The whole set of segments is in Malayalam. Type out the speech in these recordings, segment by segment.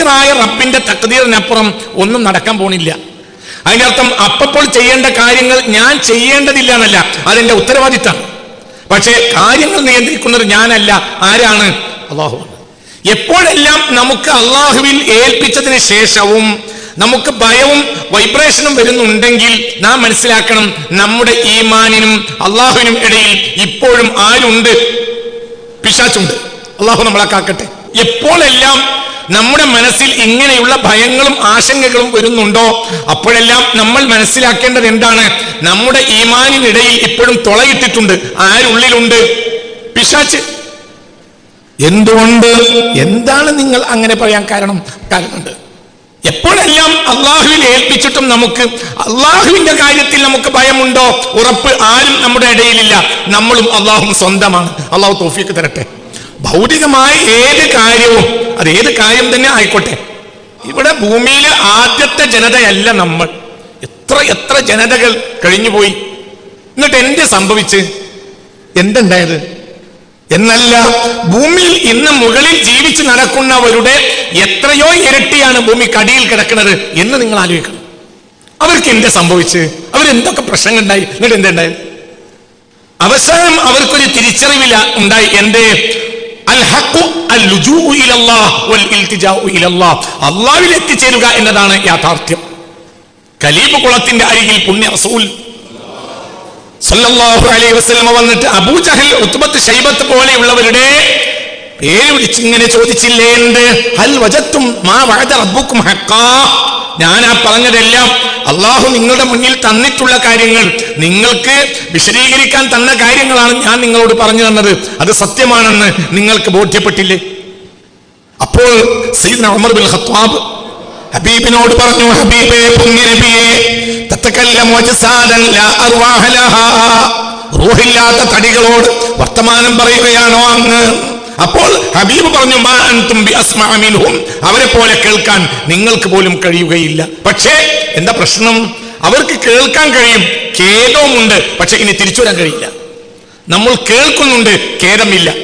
മുക്കദ്ദിറായ റബ്ബിന്റെ തക്തീറിനപ്പുറം ഒന്നും നടക്കാൻ പോണില്ല. അതിന്റെ അർത്ഥം അപ്പപ്പോൾ ചെയ്യേണ്ട കാര്യങ്ങൾ ഞാൻ ചെയ്യേണ്ടതില്ല എന്നല്ല അതെന്റെ ഉത്തരവാദിത്തം പക്ഷേ കാര്യങ്ങൾ നിയന്ത്രിക്കുന്നത് ഞാനല്ല ആരാണ്? അള്ളാഹു എപ്പോഴെല്ലാം നമുക്ക് അള്ളാഹുവിൽ ഏൽപ്പിച്ചതിന് ശേഷവും നമുക്ക് ഭയവും വൈബ്രേഷനും വരുന്നുണ്ടെങ്കിൽ നാം മനസ്സിലാക്കണം നമ്മുടെ ഈമാനിനും അള്ളാഹുവിനും ഇടയിൽ ഇപ്പോഴും ആരുണ്ട്? പിശാച്ചുണ്ട് അള്ളാഹു നമ്മളെ കാക്കട്ടെ. എപ്പോഴെല്ലാം നമ്മുടെ മനസ്സിൽ ഇങ്ങനെയുള്ള ഭയങ്ങളും ആശങ്കകളും വരുന്നുണ്ടോ? അപ്പോഴെല്ലാം നമ്മൾ മനസ്സിലാക്കേണ്ടത് എന്താണ്? നമ്മുടെ ഈമാനിനിടയിൽ ഇപ്പോഴും തുളയിട്ടിട്ടുണ്ട്. ആരുള്ളിലുണ്ട്? പിശാച്ച്. എന്തുകൊണ്ട്? എന്താണ് നിങ്ങൾ അങ്ങനെ പറയാൻ കാരണം? കാരണമുണ്ട്. എപ്പോഴെല്ലാം അള്ളാഹുവിൽ ഏൽപ്പിച്ചിട്ടും നമുക്ക് അള്ളാഹുവിന്റെ കാര്യത്തിൽ നമുക്ക് ഭയമുണ്ടോ? ഉറപ്പ് ആരും നമ്മുടെ ഇടയിലില്ല. നമ്മളും അള്ളാഹും സ്വന്തമാണ്. അള്ളാഹു തോഫിക്ക് തരട്ടെ. ഭൗതികമായ ഏത് കാര്യവും അത് ഏത് കാര്യം തന്നെ ആയിക്കോട്ടെ. ഇവിടെ ഭൂമിയിൽ ആദ്യത്തെ ജനതയല്ല നമ്മൾ. എത്ര എത്ര ജനതകൾ കഴിഞ്ഞുപോയി. എന്നിട്ട് എന്ത് സംഭവിച്ച്? എന്തുണ്ടായത്? എന്നല്ല ഭൂമിയിൽ ഇന്ന് മുകളിൽ ജീവിച്ച് നടക്കുന്നവരുടെ എത്രയോ ഇരട്ടിയാണ് ഭൂമി കടിയിൽ കിടക്കുന്നത് എന്ന് നിങ്ങൾ ആലോചിക്കണം. അവർക്ക് എന്ത് സംഭവിച്ച്? അവരെന്തൊക്കെ പ്രശ്നങ്ങൾ ഉണ്ടായി എന്നിട്ട് എന്തുണ്ടായി? അവസാനം അവർക്കൊരു തിരിച്ചറിവില്ല ഉണ്ടായി. എന്തേ? അൽ ഹഖു അൽ ലുജൂഉ ഇലല്ലാഹ് വൽ ഇൽതിജാഉ ഇലല്ലാഹ്. അല്ലാഹുവിൽ എത്തിച്ചേരുക എന്നതാണ് യാഥാർത്ഥ്യം. കലീബ് കുളത്തിന്റെ അരികിൽ പുണ്യ റസൂൽ. സല്ലല്ലാഹു അലൈഹി വസല്ലമ വന്നിട്ട് അബൂജഹൽ ഉത്ബത്ത് ഷൈബത്ത് പോലെയുള്ളവരുടെ പേര് വിളിച്ച് ഇങ്ങനെ ചോദിച്ചില്ലേ മാ റബ്ബുക്കും ഹക്കാ ഞാൻ ആ പറഞ്ഞതെല്ലാം അള്ളാഹു നിങ്ങളുടെ മുന്നിൽ തന്നിട്ടുള്ള കാര്യങ്ങൾ. നിങ്ങൾക്ക് വിശദീകരിക്കാൻ തന്ന കാര്യങ്ങളാണ് ഞാൻ നിങ്ങളോട് പറഞ്ഞു തന്നത്. അത് സത്യമാണെന്ന് നിങ്ങൾക്ക് ബോധ്യപ്പെട്ടില്ലേ? അപ്പോൾ ഉമർ ബിൻ ഖത്താബ് ഹബീബിനോട് പറഞ്ഞു ഹബീബേ ലാ അർവാഹ ലഹാ. റൂഹില്ലാത്ത തടികളോട് വർത്തമാനം പറയുകയാണോ അങ്ങ്? അപ്പോൾ ഹബീബ് പറഞ്ഞു അവരെ പോലെ കേൾക്കാൻ നിങ്ങൾക്ക് പോലും കഴിയുകയില്ല. പക്ഷേ എന്താ പ്രശ്നം? അവർക്ക് കേൾക്കാൻ കഴിയും ഖേദവുമുണ്ട് പക്ഷെ ഇനി തിരിച്ചു വരാൻ കഴിയില്ല. നമ്മൾ കേൾക്കുന്നുണ്ട് ഖേദമില്ല.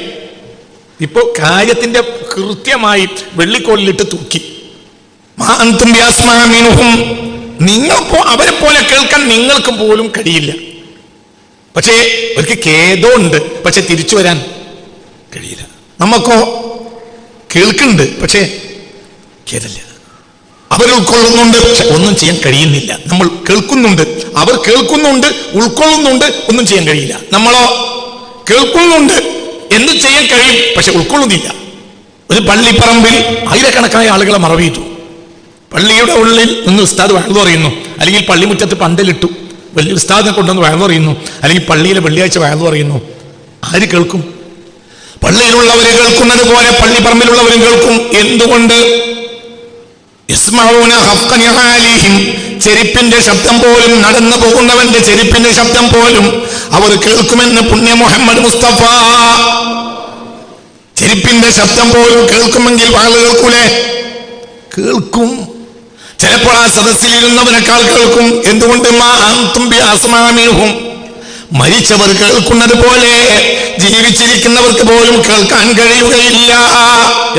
ഇപ്പോ കാര്യത്തിന്റെ കൃത്യമായി വെള്ളിക്കോലിലിട്ട് തൂക്കി. നിങ്ങൾക്കോ അവരെ പോലെ കേൾക്കാൻ നിങ്ങൾക്ക് പോലും കഴിയില്ല. പക്ഷേ അവർക്ക് ഖേദമുണ്ട് പക്ഷെ തിരിച്ചു വരാൻ കഴിയില്ല. നമുക്കോ കേൾക്കുന്നുണ്ട് പക്ഷേ കേട്ടില്ല. അവർ ഉൾക്കൊള്ളുന്നുണ്ട് പക്ഷെ ഒന്നും ചെയ്യാൻ കഴിയുന്നില്ല. നമ്മൾ കേൾക്കുന്നുണ്ട് അവർ കേൾക്കുന്നുണ്ട് ഉൾക്കൊള്ളുന്നുണ്ട് ഒന്നും ചെയ്യാൻ കഴിയില്ല. നമ്മളോ കേൾക്കുന്നുണ്ട് എന്ത് ചെയ്യാൻ കഴിയും പക്ഷെ ഉൾക്കൊള്ളുന്നില്ല. ഒരു പള്ളിപ്പറമ്പിൽ ആയിരക്കണക്കായ ആളുകളെ മറവിയിട്ടു. പള്ളിയുടെ ഉള്ളിൽ നിന്ന് ഉസ്താദ് വഴന്നു പറയുന്നു അല്ലെങ്കിൽ പള്ളിമുറ്റത്ത് പന്തലിട്ടു. വലിയ ഉസ്താദിനെ കൊണ്ടുവന്ന് വഴന്നു പറയുന്നു അല്ലെങ്കിൽ പള്ളിയിലെ വെള്ളിയാഴ്ച വഴന്നു പറയുന്നു ആര് കേൾക്കും? പള്ളിയിലുള്ളവർ കേൾക്കുന്നത് പോലെ പള്ളി പറമ്പിലുള്ളവരും കേൾക്കും. എന്തുകൊണ്ട്? ചെരിപ്പിന്റെ ശബ്ദം പോലും നടന്നു പോകുന്നവന്റെ ചെരിപ്പിന്റെ ശബ്ദം പോലും അവർ കേൾക്കുമെന്ന് പുണ്യ മുഹമ്മദ് മുസ്തഫ. ചെരിപ്പിന്റെ ശബ്ദം പോലും കേൾക്കുമെങ്കിൽ വാൾ കേൾക്കൂലേ? കേൾക്കും. ചിലപ്പോൾ ആ സദസ്സിലിരുന്നവനേക്കാൾ കേൾക്കും. എന്തുകൊണ്ട്? മാ അന്തും. മരിച്ചവർ കേൾക്കുന്നത് പോലെ ജീവിച്ചിരിക്കുന്നവർക്ക് പോലും കേൾക്കാൻ കഴിയുകയില്ല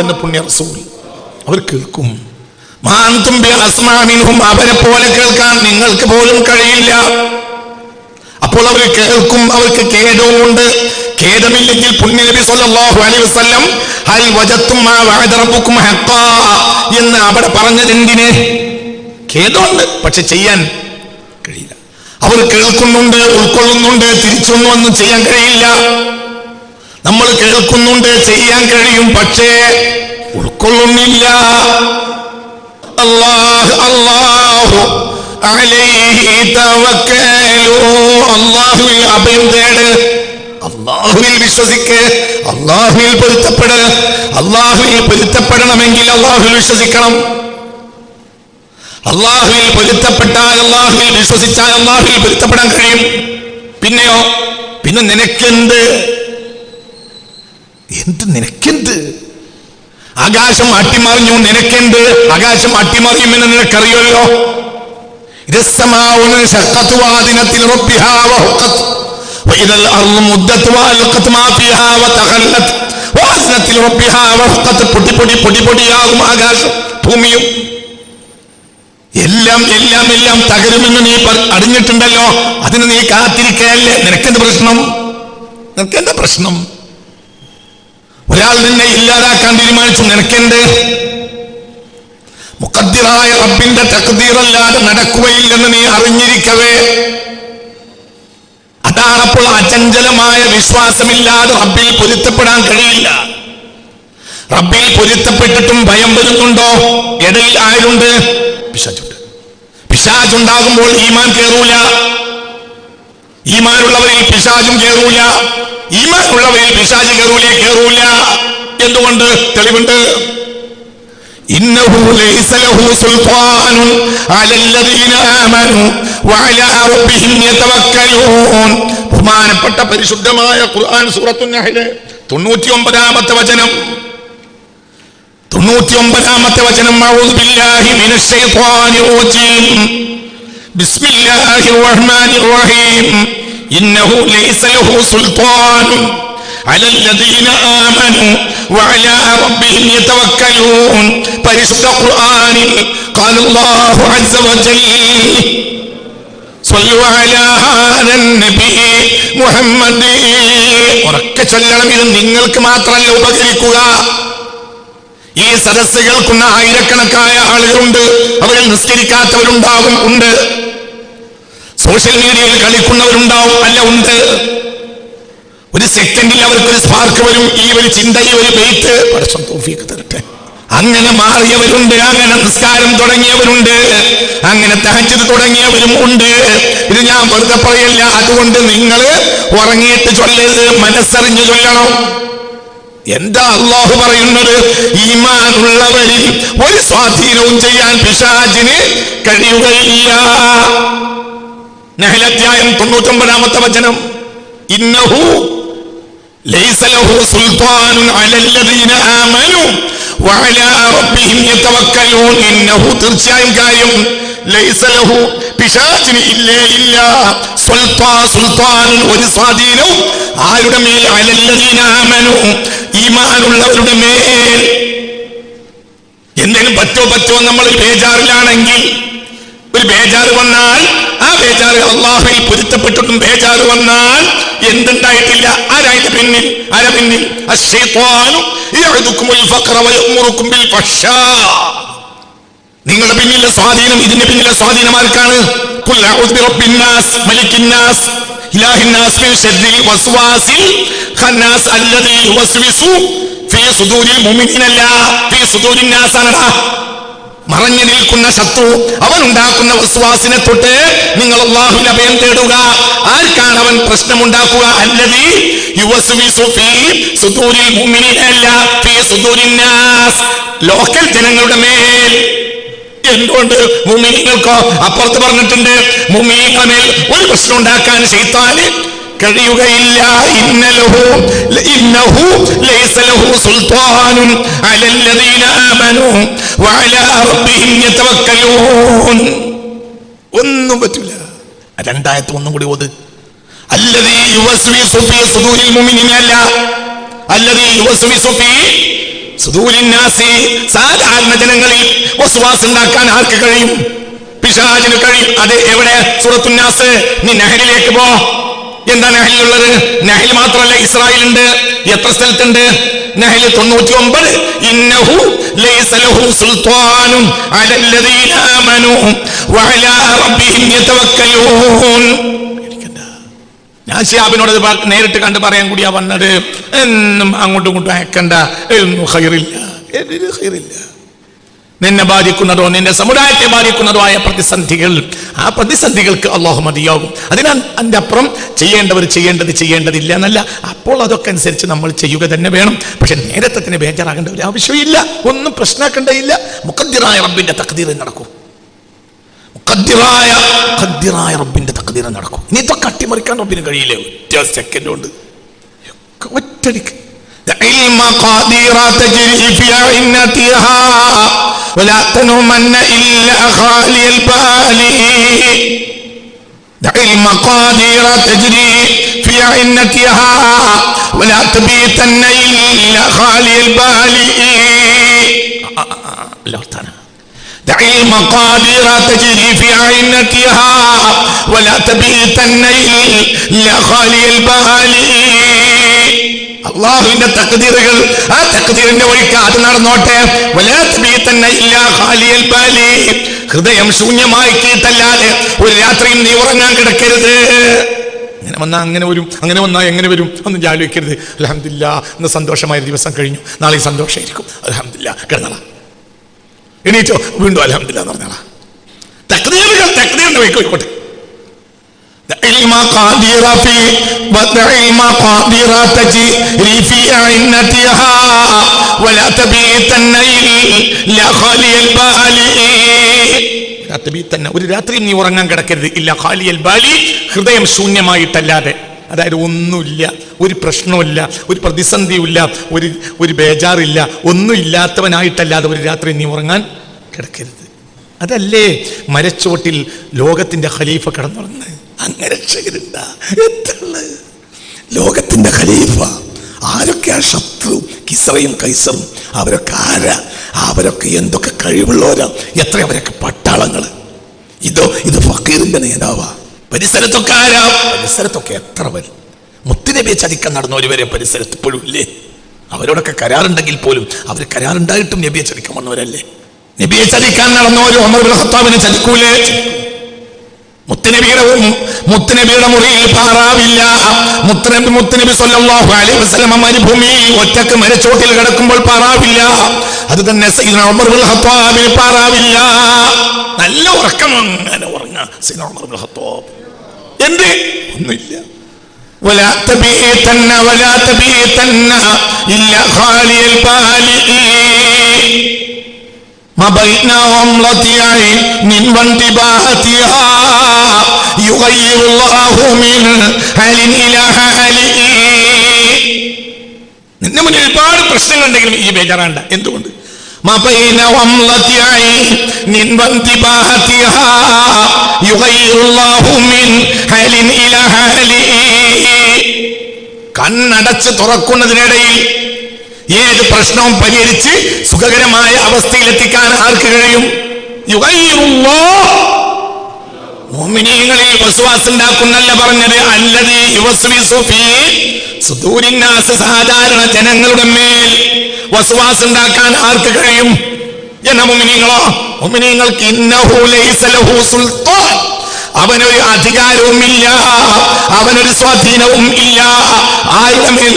എന്ന് പുണ്യ റസൂൽ അവർ കേൾക്കും. മാ അൻതും ബി അസ്മാമിൻഹും. അവരെ പോലെ കേൾക്കാൻ നിങ്ങൾക്ക് പോലും കഴിയില്ല. അപ്പോൾ അവർ കേൾക്കും അവർക്ക് ഖേദവുമുണ്ട് ഖേദമില്ലെങ്കിൽ പുണ്യനബി സല്ലല്ലാഹു അലൈഹി വസല്ലം ഹൽ വജത്തും മാ വഅദ ഹഖാ എന്ന് അവിടെ പറഞ്ഞതെന്തിനെ ഖേദമുണ്ട് പക്ഷെ ചെയ്യാൻ കഴിയില്ല. അവർ കേൾക്കുന്നുണ്ട് ഉൾക്കൊള്ളുന്നുണ്ട് തിരിച്ചൊന്നും ഒന്നും ചെയ്യാൻ കഴിയില്ല. നമ്മൾ കേൾക്കുന്നുണ്ട് ചെയ്യാൻ കഴിയും പക്ഷേ ഉൾക്കൊള്ളുന്നില്ല. അള്ളാഹ് തവക്കലു. അല്ലാഹുവിൽ അഭയം തേട്. അള്ളാഹുവിൽ വിശ്വസിക്ക്. അള്ളാഹുവിൽ പൊരുത്തപ്പെട് അള്ളാഹുവിൽ പൊരുത്തപ്പെടണമെങ്കിൽ അള്ളാഹുവിൽ വിശ്വസിക്കണം. അള്ളാഹുവിൽ പൊരുത്തപ്പെട്ടാൽ അള്ളാഹുവിൽ വിശ്വസിച്ചാൽ അള്ളാഹുവിൽ പൊരുത്തപ്പെടാൻ കഴിയും. പിന്നെയോ? പിന്നെ നിനക്കെന്ത്? എന്ത് നിനക്കെന്ത്? ആകാശം അട്ടിമറിഞ്ഞു നിനക്കെന്ത്? ആകാശം അട്ടിമറിയുമെന്ന് നിനക്കറിയല്ലോ പൊടിപൊടിയാകും ആകാശം ഭൂമിയും. എല്ലാം എല്ലാം എല്ലാം തകരുമെന്ന് നീ അറിഞ്ഞിട്ടുണ്ടല്ലോ. അതിന് നീ കാത്തിരിക്കയല്ലേ? നിനക്കെന്ത് പ്രശ്നം? നിനക്കെന്താ പ്രശ്നം? ഒരാൾ നിന്നെ ഇല്ലാതാക്കാൻ തീരുമാനിച്ചു. നിനക്കെന്ത്? മുഖദ്ദിറായ റബ്ബിന്റെ തക്തീറല്ലാതെ നടക്കുകയില്ലെന്ന് നീ അറിഞ്ഞിരിക്കവേ. അതാണ് അപ്പോൾ അചഞ്ചലമായ വിശ്വാസമില്ലാതെ റബ്ബിൽ പൊരുത്തപ്പെടാൻ കഴിയില്ല. റബ്ബിൽ പൊരുത്തപ്പെട്ടിട്ടും ഭയം വരുന്നുണ്ടോ? ഇടയിൽ ആരുണ്ട്? പിശാചുണ്ട് പിശാചുണ്ടാകുമ്പോൾ ഈമാൻ കേറൂല ഈമാനുള്ളവരിൽ പിശാചും കേറൂല ഈമാനുള്ളവരിൽ പിശാച് കേറൂലേ കേറൂല എന്തുകൊണ്ട് തെളിവുണ്ട് إنه ليس له سلطان على الذين آمنوا وعلى ربهم يتوكلون ബഹുമാനപ്പെട്ട പരിശുദ്ധമായ ഖുർആൻ സൂറത്തു നഹ്ല് തൊണ്ണൂറ്റി ഒമ്പതാമത്തെ വചനം തൊണ്ണൂറ്റി ഒമ്പതാമത്തെ വചനം അഊദു ബില്ലാഹി മിനശ് ശൈത്വാനിർ റജീം ബിസ്മില്ലാഹിർ റഹ്മാനിർ റഹീം ഇന്നഹു ലൈസ ലഹു സുൽത്താൻ على الذين آمنوا وعلى ربهم يتوكلون പരിശുദ്ധ ഖുർആനിൽ قال الله عز وجل صلوا على هذا النبي محمد ഉറക്കെ ചൊല്ലണം ഇത് നിങ്ങൾക്ക് മാത്രമല്ല ഉപകരിക്കുക ഈ സദസ്സ് കേൾക്കുന്ന ആയിരക്കണക്കായ ആളുകളുണ്ട്. അവരിൽ നിസ്കരിക്കാത്തവരുണ്ടാകും ഉണ്ട്. സോഷ്യൽ മീഡിയയിൽ കളിക്കുന്നവരുണ്ടാവും അല്ല ഉണ്ട്. ഒരു സെക്കൻഡിൽ അവർക്കൊരു സ്പാർക്ക് വരും ഈ ഒരു ചിന്ത ഈ ഒരു വെയിറ്റ് പരസ്യം തോഫിക്ക് തരട്ടെ. അങ്ങനെ മാറിയവരുണ്ട് അങ്ങനെ നിസ്കാരം തുടങ്ങിയവരുണ്ട് അങ്ങനെ തഹച്ചത് തുടങ്ങിയവരും ഉണ്ട്. ഇത് ഞാൻ വെറുതെ പറയല്ല അതുകൊണ്ട് നിങ്ങൾ ഉറങ്ങിയിട്ട് ചൊല്ലരുത് മനസ്സറിഞ്ഞു ചൊല്ലണം. എന്താ അള്ളാഹു പറയുന്നത്? ഈമാനുള്ളവരിൽ ഒരു സ്വാധീനവും ചെയ്യാൻ പിശാജിന് കഴിയുകയില്ല. നഹലധ്യായം തൊണ്ണൂറ്റൊമ്പതാമത്തെ വചനം. ഇന്നഹു ലൈസലഹു അലല്ലദീന വഅലാ റബ്ബിഹിം ഇന്നഹു ഒരു സ്വാധീനവും ആരുടെ മേൽ അലല്ലദീന ഈമാനുള്ളവരുടെ മേൽ എന്തെങ്കിലും പറ്റോ പറ്റോ നമ്മൾ ബേജാറിലാണെങ്കിൽ ഒരു ബേജാറ് വന്നാൽ ആ ബേജാറ് അള്ളാഹുവിൽ പൊരുത്തപ്പെട്ടിട്ടും ബേജാറ് വന്നാൽ എന്തുണ്ടായിട്ടില്ല? ആരായിട്ട് പിന്നിൽ? ആരാ പിന്നിൽ? നിങ്ങളുടെ പിന്നിലെ സ്വാധീനം ഇതിന്റെ പിന്നിലെ സ്വാധീനം ആർക്കാണ്? മറഞ്ഞു നിൽക്കുന്ന ശത്രു അവൻ ഉണ്ടാക്കുന്ന വസ്വാസിനെ തൊട്ട് നിങ്ങൾ അള്ളാഹുവിന്റെ അഭയം തേടുക. ആർക്കാണ് അവൻ പ്രശ്നമുണ്ടാക്കുക? അല്ലതി ലോക്കൽ ജനങ്ങളുടെ മേൽ എന്തുകൊണ്ട് മുമിനികൾക്കോ അപ്പുറത്ത് പറഞ്ഞിട്ടുണ്ട്? മുമിനികളുടെ മേൽ ഒരു പ്രശ്നം ഉണ്ടാക്കാൻ ചെയ്താൽ കഴിയുകയില്ല. ഒന്നും ഒന്നും കൂടി സാധാരണ ജനങ്ങളിൽ വസ്വാസ് ഉണ്ടാക്കാൻ ആർക്ക് കഴിയും? പിശാചിന് കഴിയും. അത് എവിടെ? സുറത്തുന്നാസ്. നീ നെഹലിലേക്ക് പോ. എന്താ നെഹലിലുള്ളത്? നെഹൽ മാത്രമല്ല ഇസ്രായേൽ ഉണ്ട് എത്ര സ്ഥലത്തുണ്ട്? നഹൽ തൊണ്ണൂറ്റി ഒമ്പത് ഇന്നഹു ഞാൻ ഷിയാബിനോട് നേരിട്ട് കണ്ട് പറയാൻ കൂടിയാ വന്നത്. എന്നും അങ്ങോട്ടും ഇങ്ങോട്ടും അയക്കണ്ട. ഹൈറില്ല നിന്നെ ബാധിക്കുന്നതോ നിന്റെ സമുദായത്തെ ബാധിക്കുന്നതോ ആയ പ്രതിസന്ധികൾ ആ പ്രതിസന്ധികൾക്ക് അള്ളാഹു മതിയാകും. അതിനാൽ അതിന്റെ അപ്പുറം ചെയ്യേണ്ടവർ ചെയ്യേണ്ടത് ചെയ്യേണ്ടതില്ല എന്നല്ല. അപ്പോൾ അതൊക്കെ അനുസരിച്ച് നമ്മൾ ചെയ്യുക തന്നെ വേണം. പക്ഷെ നേരത്തെ തന്നെ ബേജാറാകേണ്ട ഒരു ആവശ്യമില്ല ഒന്നും പ്രശ്നമാക്കേണ്ടതില്ല മുഖദ്ദിറായ റബ്ബിന്റെ തക്തീർ നടക്കും. ഖദ്ദിറായ ഖദ്ദിറായ റബ്ബിന്റെ തക്കതീരം നടക്കും. ഇനി ഇതൊക്കെ അട്ടിമറിക്കാൻ റബ്ബിന് കഴിയില്ല? ഒറ്റ സെക്കൻഡ് കൊണ്ട്. ഒറ്റടിക്ക് അല്ലാത്താനാ قادير تجري في عنتها ولا تنومن إلا خالي البال دع المقادير تجري في عنتها ولا تبيتن إلا خالي البال الله تعالى دع المقادير تجري في عينتها ولا تبيتن إلا خالي البال അള്ളാഹുവിന്റെ തക്തീറുകൾ ആ തക്തീറിന്റെ വഴിക്ക് അത് നടന്നോട്ടെ വലാത്തബി തന്നെ ഇല്ല ഖാലിയൽ ബാലി ഹൃദയം ശൂന്യമാക്കിയിട്ടല്ലാതെ ഒരു രാത്രിയും നീ ഉറങ്ങാൻ കിടക്കരുത് അങ്ങനെ വന്നാൽ അങ്ങനെ വരും അങ്ങനെ വന്നാൽ എങ്ങനെ വരും ഒന്നും ആലോചിക്കരുത് അലഹമില്ല ഇന്ന് സന്തോഷമായ ദിവസം കഴിഞ്ഞു നാളെ സന്തോഷമായിരിക്കും അലഹമില്ല കിടന്നളാ എണീറ്റോ വീണ്ടും അലഹമില്ല എന്ന് പറഞ്ഞാളാ തക്തീറുകൾ തക്തീറിന്റെ വഴിക്ക് പോയിക്കോട്ടെ دع المقادير في ودع المقادير تجري في عنتها ولا تبيتن إلا خالي البال لا تبيتن ഒരു രാത്രിയും നീ ഉറങ്ങാൻ കിടക്കരുത് ഇല്ല ഖാലിയൽ ബാലി ഹൃദയം ശൂന്യമായിട്ടല്ലാതെ അതായത് ഒന്നുമില്ല ഒരു പ്രശ്നമില്ല ഒരു പ്രതിസന്ധിയില്ല ഒരു ഒരു ബേജാറില്ല ഒന്നും ഇല്ലാത്തവനായിട്ടല്ലാതെ ഒരു രാത്രി നീ ഉറങ്ങാൻ കിടക്കരുത്. അതല്ലേ മരച്ചോട്ടിൽ ലോകത്തിന്റെ ഖലീഫ കിടന്നുറങ്ങുന്നത്? അങ്ങനെ എത്തുള്ള ലോകത്തിന്റെ ഖലീഫ. ആരൊക്കെയാണ് ശത്രു? കിസറയും കൈസറും. അവരൊക്കെ ആരാ? അവരൊക്കെ എന്തൊക്കെ കഴിവുള്ളവരാ? എത്ര അവരൊക്കെ പട്ടാളങ്ങൾ ഇതോ ഇത് ഫക്കീറിന്റെ നേതാവാ. പരിസരത്തൊക്കെ ആരാ? പരിസരത്തൊക്കെ എത്ര പേര്? മുത്തുനബിയെ ചതിക്കാൻ നടന്നവര് വരെ പരിസരത്ത് ഇപ്പോഴും ഇല്ലേ? അവരോടൊക്കെ കരാറുണ്ടെങ്കിൽ പോലും അവർ കരാറുണ്ടായിട്ടും നബിയെ ചതിക്കാൻ വന്നവരല്ലേ? നബിയെ ചതിക്കാൻ നടന്നവരും അമർ ഖത്താബിനെ ചതിക്കൂലേ? മുത്തനബിയുടെ മുത്തനബിയുടെ മുറിയിൽ പാറാവില്ല മുത്തനബി മുത്തനബി സല്ലല്ലാഹു അലൈഹി വസല്ലം മരുഭൂമി ഒറ്റക്ക് മരച്ചോട്ടിൽ കിടക്കുമ്പോൾ പാറാവില്ല അത് തന്നെ സയ്യിദ്ന ഉമർ ബിൻ ഖത്താബിന് പാറാവില്ല നല്ല ഉറക്കം അങ്ങനെ ഉറങ്ങാ സയ്യിദ്ന ഉമർ ബിൻ ഖത്താബ് എന്ത് ഒന്നുമില്ല ولا تبيتن ولا تبيتن إلا خالي البالي ما بين غمرة عين وانتباهتها يغير الله من حال إلى حال നിന്റെ മുന്നിൽ ഒരുപാട് പ്രശ്നങ്ങളുണ്ടെങ്കിലും ഈ ബേജാറാണ്ട എന്തുകൊണ്ട് ما بين غمرة عين وانتباهتها يغير الله من حال إلى حال കണ്ണടച്ച് തുറക്കുന്നതിനിടയിൽ ഏത് പ്രശ്നവും പരിഹരിച്ച് സുഖകരമായ അവസ്ഥയിലെത്തിക്കാൻ ആർക്ക് കഴിയും? മോമിനിയങ്ങളിൽ വസുവാസുണ്ടാക്കുന്നല്ല പറഞ്ഞത്. അല്ലത് സുദൂരിന്നാസ് സാധാരണ ജനങ്ങളുടെ മേൽ വസുവാസുണ്ടാക്കാൻ ആർക്ക് കഴിയും? എന്ന ലഹു സുൽത്താൻ. അവനൊരു അധികാരവുമില്ല സ്വാധീനവും ഇല്ല. ആരുടെ മേൽ?